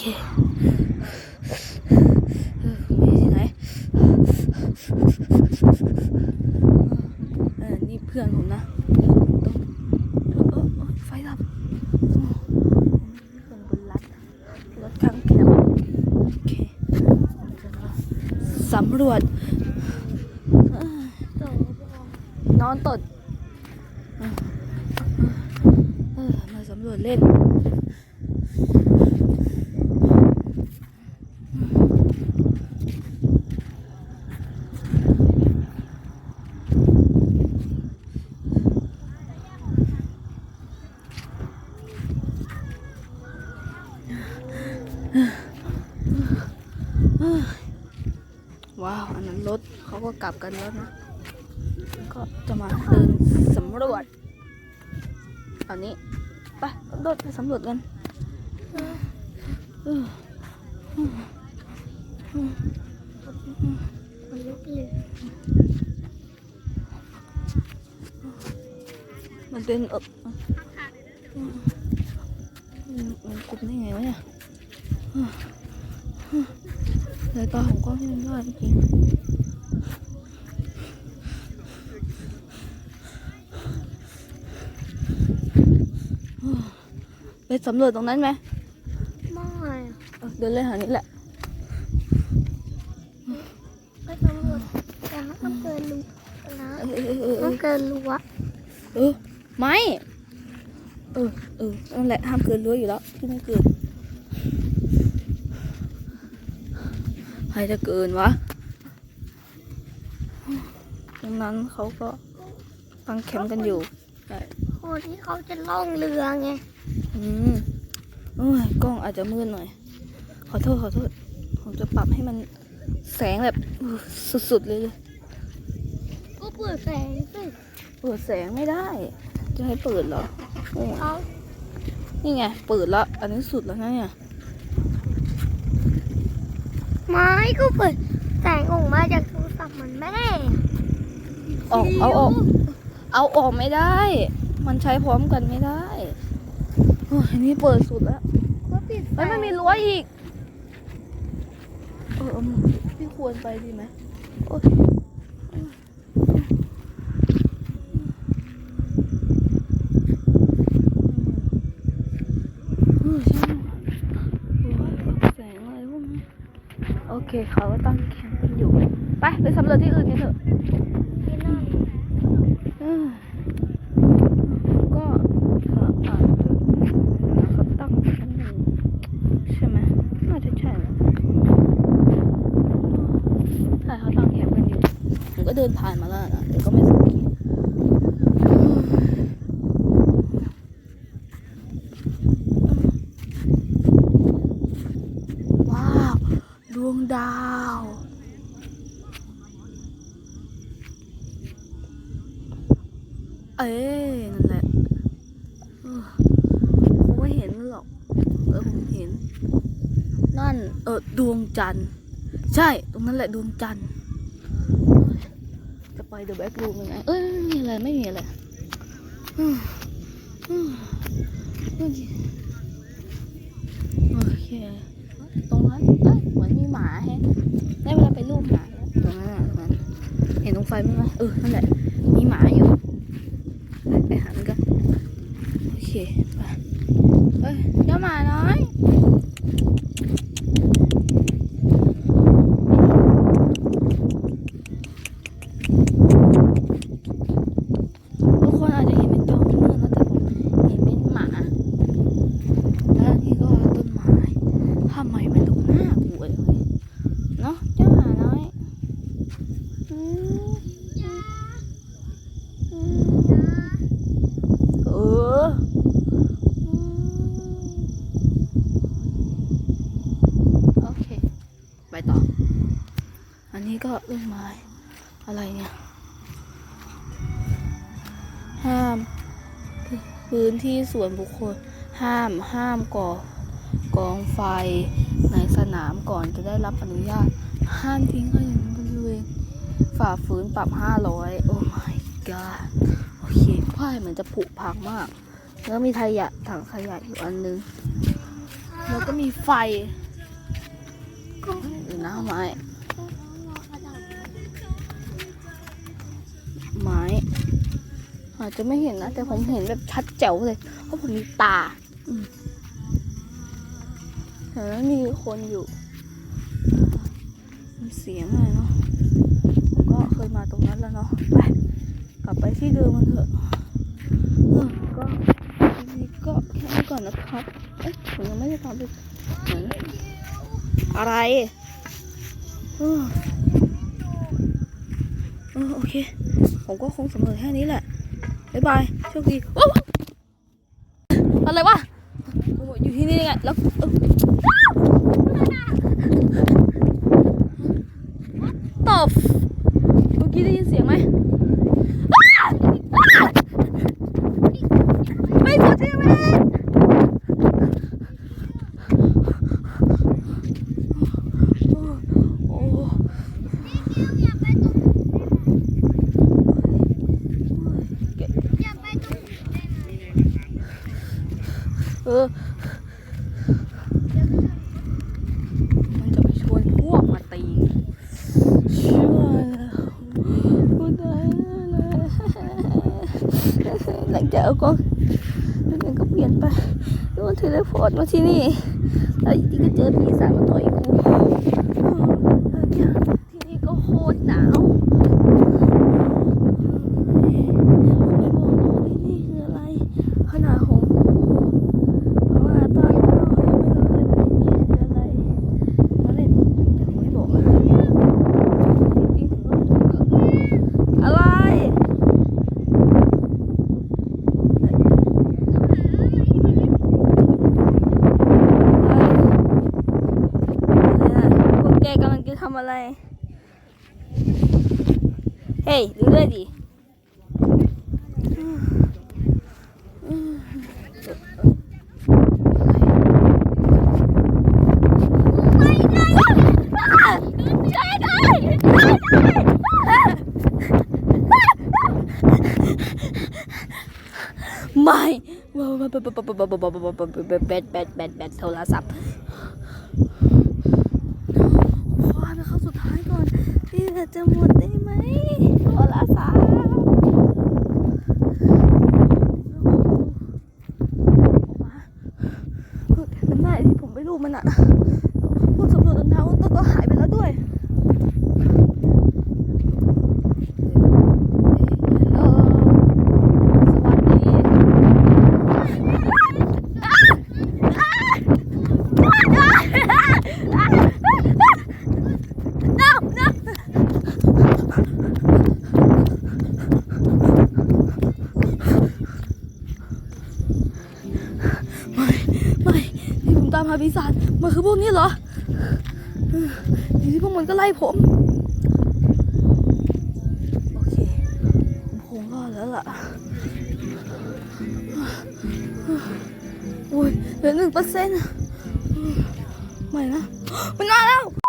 เคมีที่ไหนเออนี่เพื่อนผมนะต้องเออเออไฟดับเพื่อนบนรัดรถข้างแคมป์โอเคผมจะสำรวจอนอนตด เออมาสำรวจเล่น ว้าว อันนั้นรถเขาก็กลับกันแล้วนะ ก็จะมาเดินสำรวจตอนนี้ไปโดดไปสำรวจกันมันเลยมันเป็นเออมันกลุ่มได้ไงวะเนี่ย สายตาของกล้องที่มันยอดจริงๆไปสำรวจตรงนั้นไหมไม่เออเดินเลยหานี้แหละไปสำรวจแต่มันเกินรู้นะเออเออเออเอมันอเกินรู้วะเออไม่เออเออนั่นแหละห้ามเกินรั้วอยู่แล้วที่ไม่เกินใค รจะเกินวะดังนั้นเขาก็ตั้งแคมป์กันอยู่ใช่คนที่เขาจะล่องเรือไง อืมโอ้ยกล้องอาจจะมืดหน่อย ขอโทษขอโทษ ผมจะปรับให้มันแสงแบบอู้สุดๆเลยเลยก็เปิดแสงสิเปิดแสงไม่ได้ จะให้เปิดเหรอโอ้ยเขานี่ไง เปิดแล้ว อันนี้สุดแล้วนะเนี่ย ไม้ก็เปิดแสงออกมาจากโทรศัพท์เหมือนแม่ออกเอาออกเอาออกไม่ได้ มันใช้พร้อมกันไม่ได้โอ้ยอันนี้เปิดสุดแล้วก็ปิดแสเฮ้ยงมันมีรั้วอีก เออเออพี่ควรไปดีไหมโอ๊ยเออช่างโอ้ยแสงอะไรพวกนี้โอ เคเขาก็ตั้งแคมป์กันอยู่ ไป ไปสำรวจที่อื่นกันเถอะก็เขาอาจจะเขาตั้งชั้นหนึ่งใช่ไหมน่าจะใช่แหละใช่เขาตั้งแคมป์กันอยู่ผมก็เดินผ่านมาแล้วนะแต่ก็ไม่สังเกตว้าว ด วงดาวเอ้ยนั่นแหละผมไม่เห็นหรอก เออผมเห็น นั่น เออดวงจันทร์ ใช่ ตรงนั้นแหละดวงจันทร์ จะไปเดอะแบ็กรูมยังไง เอ้ยไม่มีอะไร ไม่มีอะไรโอเค ตรงนั้นเอ้ย มือนมีหมาแฮะได้เวลาไปรูปหมาตรงนั้นอะตรงนั้นเห็นตรงไฟมั้ยเออนั่นแหละมีหมาอยู่ไปหามันกันโอเค ไปเอ้ยเจ้าหมาน้อย ทุกคนอาจจะเห็นเป็นจอมมืดนะแต่ผมเห็นเป็นหมา แล้วนี่ก็ต้นไม้ทำไมมันดูน่ากลัวจังเลยเนาะเจ้าหมาน้อยอืมอืมเอออืมโอเค ไปต่อ อันนี้ก็ต้นไม้อะไรเนี่ยห้าม พื้นที่ส่วนบุคคล ห้ามห้ามก่อกองไฟในสนามก่อนจะได้รับอนุญาต ห้ามทิ้งขยะในบริเวณฝ่าฝืนปรับ 500 โอ้ my god โอเคป้ายเหมือนจะผุพังมาก แล้วมีขยะถังขยะอยู่อันนึง แล้วก็มีไฟหรือน้าไม้ ไม้อาจจะไม่เห็นนะ แต่ผมเห็นแบบชัดแจ๋วเลย เพราะผมมีตาแต่นั้นมีคนอยู่ มีเสียงอะไรเนาะ ผมก็เคยมาตรงนั้นแล้วเนาะ ไป กลับไปที่เดิมมันเถอะก็ทีนี้ก็แค่นี้ก่อนนะครับ เอ๊ะผมยังไม่ได้ทำไปไหนอะไร เออโอเค ผมก็คงสำเร็จแค่นี้แหละบ๊ายบายโชคดีว้าวอะไรวะอยู่ที่นี่ไงแล้วเอ้าตบเมื่อกี้ได้ยินเสียงไหมอ้าวอ้าวไม่สุดทีวีโอ้โหเออมันจะไปชวนพวกมาตีเชื่อแล้วกูได้เลยหลังจากเอากล้องมันก็เปลี่ยนไปโดนเทเลพอร์ตมาที่นี่แล้วอีกก็เจอปีศาจมาต่อยกูแล้วที่นี่ก็โคตรหนาวไม่บอกหรอกที่นี่คืออะไรขนาดผมมาตอนก็ยังไม่รู้เลยว่าที่นี่คืออะไร มาเล่นแต่ผมไม่บอกอะจริงๆผมก็ไม่รู้อะไรอะไรพวกแกกำลังจะ ทำอะไร เฮ้ยดูด้วยดิช่วยด้วยไม่ว้าวแบตแบตแบตแบตแบตแบตแบตโทรศัพท์ขอไปเข้าสุดท้ายก่อน ที่จะหมดได้ไหมโทรศัพท์น้ำหน้าที่ผมไปรูปมันอะพวกสำรวจเดินเท้าต้นก็หายไปแล้วด้วย เออสวัสดีไม่ ไม่ที่ผมตามหาปีศาจมัน คือพวกนี้เหรออออยู่ที่พวกมันก็ไล่ผมโอเคผมคงรอดแล้วล่ะโอ้ยเหลือหนึ่งเปอร์เซ็นต์ไม่นะมันมาแล้ว